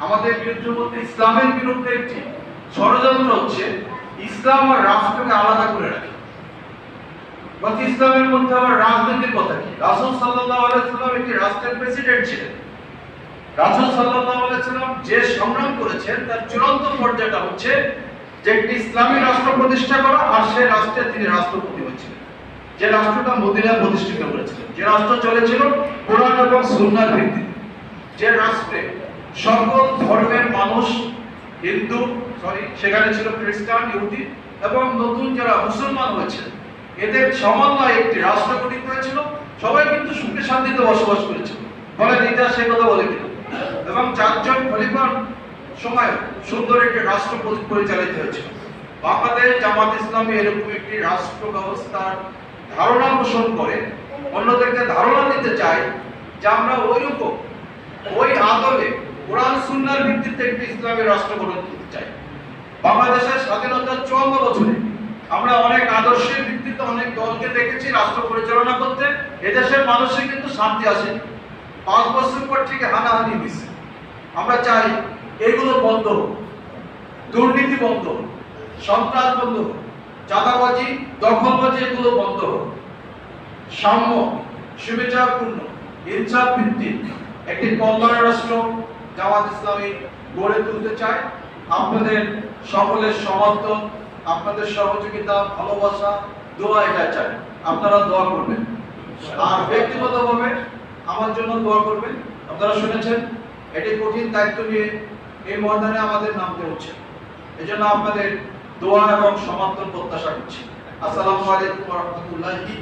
আমাদের বিরুদ্ধে বলতে ইসলামের বিরুদ্ধে একটি ষড়যন্ত্র হচ্ছে, ইসলাম আর রাষ্ট্রকে আলাদা করে রাখে। ইসলামের মধ্যে আবার কথা কি? রাসূল সাল্লাল্লাহু আলাইহি সাল্লাম একটি রাষ্ট্রের প্রেসিডেন্ট ছিলেন। রাসূল সাল্লাল্লাহু আলাইহি সাল্লাম যে সংগ্রাম করেছেন, তার চূড়ান্ত পর্যায়টা হচ্ছে যে একটি ইসলামী রাষ্ট্র প্রতিষ্ঠা করা আর সেই রাষ্ট্রের তিনি রাষ্ট্রপতি হয়েছিলেন। যে রাষ্ট্রটা মদিনায় প্রতিষ্ঠিত করেছিলেন। যে রাষ্ট্র চলেছিল কোরআন এবং সুন্নাহর ভিত্তিতে। যে রাষ্ট্রে সকল ধর্মের মানুষ, হিন্দু সরি সেখানে ছিল খ্রিস্টান, ইহুদি, এবং নতুন যারা মুসলমান হয়েছে, এদের সমন্বয়ে একটি রাষ্ট্র গঠিত হয়েছিল। সবাই কিন্তু সুখে শান্তিতে বসবাস করেছিল বলে ইতিহাস সেই কথা বলে কিনা? এবং চারজন খলিফার সময় সুন্দর একটি রাষ্ট্র পরিচালিত হয়েছিল। বাংলাদেশ জামাত ইসলামী এরকম একটি রাষ্ট্র ব্যবস্থার ধারণা পোষণ করে, অন্যদেরকে ধারণা দিতে চাই যে আমরা ওইরকম, ওই আদলে কোরআন সুন্নাহর ভিত্তিতে একটি ইসলামী রাষ্ট্র গঠন করতে চাই। বাংলাদেশের স্বাধীনতার চুয়ান্ন বছরে আমরা অনেক আদর্শের ভিত্তিতে অনেক দলকে দেখেছি, রাষ্ট্র পরিচালনা করতে। এদেশের মানুষের কিন্তু শান্তি আসেনি। পাঁচ বছর পর থেকে হানাহানি হয়েছে। আমরা চাই এগুলো বন্ধ দুর্নীতি বন্ধ সন্ত্রাস বন্ধ চাঁদাবাজি, দখলবাজি এগুলো বন্ধ সাম্য, সুবিচারপূর্ণ, ইনসাফ ভিত্তিক একটি কল্যাণ রাষ্ট্র জামাত ইসলামী গড়ে তুলতে চায়। আপনাদের সকলের সমর্থন, আপনাদের সহযোগিতা, ভালোবাসা, দোয়া এটা চাই। আপনারা দোয়া করবেন। আর ব্যক্তিগতভাবে আমার জন্য দোয়া করবেন। আপনারা শুনেছেন, এটি কঠিন দায়িত্ব নিয়ে এই ময়দানে আমাদের নামতে হচ্ছে। এজন্য আপনাদের দোয়া এবং সমর্থন প্রত্যাশা করছি। আসসালামু আলাইকুম রাহমাতুল্লাহি